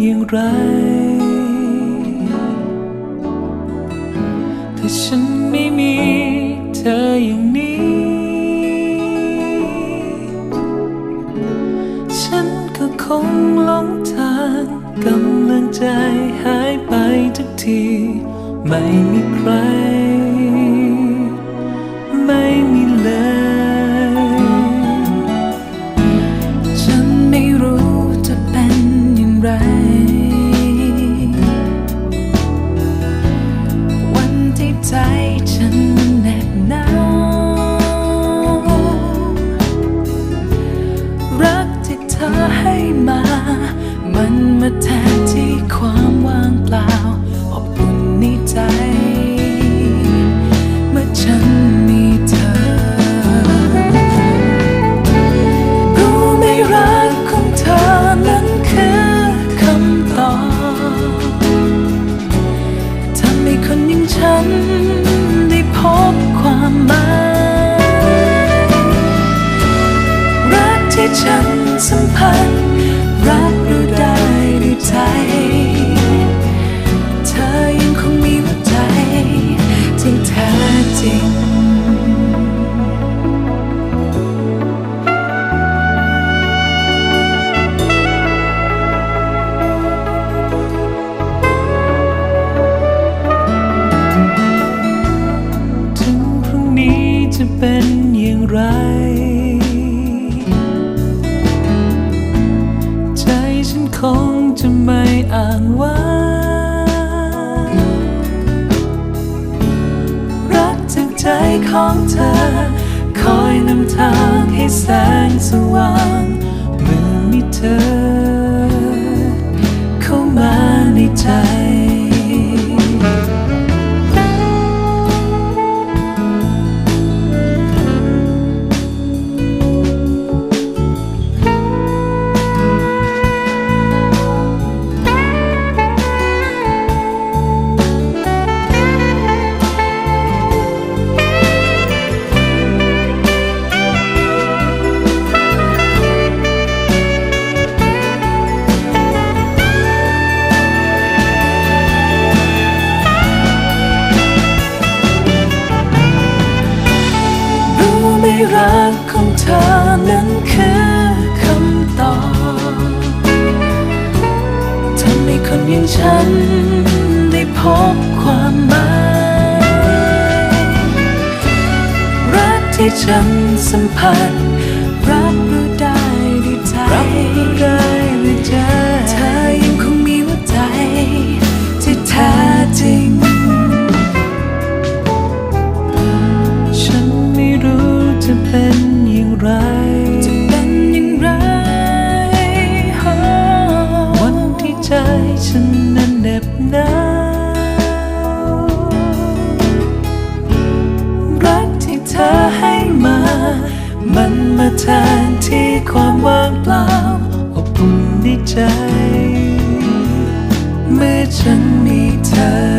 อย่างไร ถ้าฉันไม่มีเธออย่างนี้ ฉันก็คงหลงทางกำลังใจหายไปทุกที ไม่มีใคร มั ของเธอ คอยนำทางให้แสงสว่างเมื่อมีเธอ เข้ามาในใจ ของเธอนั้นคือคำตอบทำให้คนอย่างฉันได้พบความหมายรักที่ฉันสัมผัสรัก ฉันนั้นเหน็บหนาวรักที่เธอให้มา มันมาแทนที่ความว่างเปล่าอบอุ่นในใจ เมื่อฉันมีเธอ